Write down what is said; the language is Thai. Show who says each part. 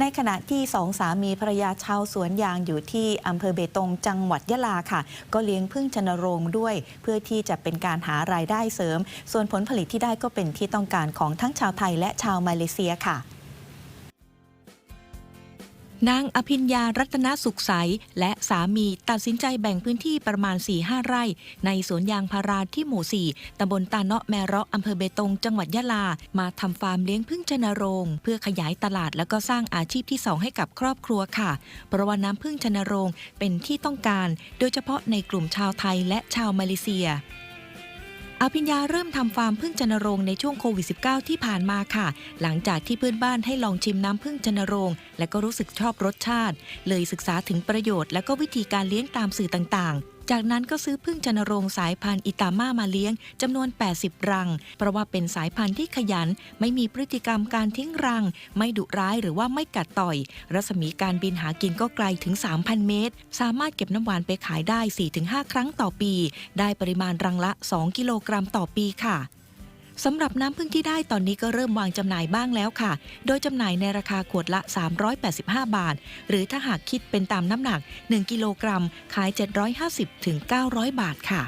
Speaker 1: ในขณะที่สองสามีภรรยาชาวสวนยางอยู่ที่อำเภอเบตงจังหวัดยะลาค่ะ ก็เลี้ยงพึ่งชนโรงด้วย เพื่อที่จะเป็นการหารายได้เสริม ส่วนผลผลิตที่ได้ก็เป็นที่ต้องการของทั้งชาวไทยและชาวมาเลเซียค่ะ
Speaker 2: นางอภิญญารัตนสุขใส และสามีตัดสินใจแบ่งพื้นที่ประมาณ 4-5 ไร่ ในสวนยางพาราที่หมู่ 4 ตำบลตาเนาะแมเราะอำเภอเบตง จังหวัดยะลา มาทำฟาร์มเลี้ยงพึ่งชนโรง เพื่อขยายตลาดแล้วก็สร้างอาชีพที่ 2 ให้กับครอบครัวค่ะ เพราะว่าน้ำพึ่งชนโรงเป็นที่ต้องการ โดยเฉพาะในกลุ่มชาวไทยและชาวมาเลเซีย อภิญญาเริ่มทำฟาร์มพึ่งชนโรงในช่วงโควิด -19 ที่ผ่านมาค่ะ หลังจากที่เพื่อนบ้านให้ลองชิมน้ำพึ่งชนโรง และก็รู้สึกชอบรสชาติ เลยศึกษาถึงประโยชน์และก็วิธีการเลี้ยงตามสื่อต่างๆจากนั้นก็ซื้อพึ่งชนโรงสายพันธุ์อิตาม่ามาเลี้ยงจำนวน 80 รัง เพราะว่าเป็นสายพันธุ์ที่ขยัน ไม่มีพฤติกรรมการทิ้งรัง ไม่ดุร้ายหรือว่าไม่กัดต่อย รัศมีการบินหากินก็ไกลถึง 3,000 เมตร สามารถเก็บน้ำหวานไปขายได้ 4-5 ครั้งต่อปี ได้ปริมาณรังละ 2 กิโลกรัมต่อปีค่ะ สำหรับน้ำพึ่งที่ได้ตอนนี้ก็เริ่มวางจำหน่ายบ้างแล้วค่ะ โดยจำหน่ายในราคาขวดละ 385 บาท หรือถ้าหากคิดเป็นตามน้ำหนัก 1 กิโลกรัม ขาย 750-900 บาทค่ะ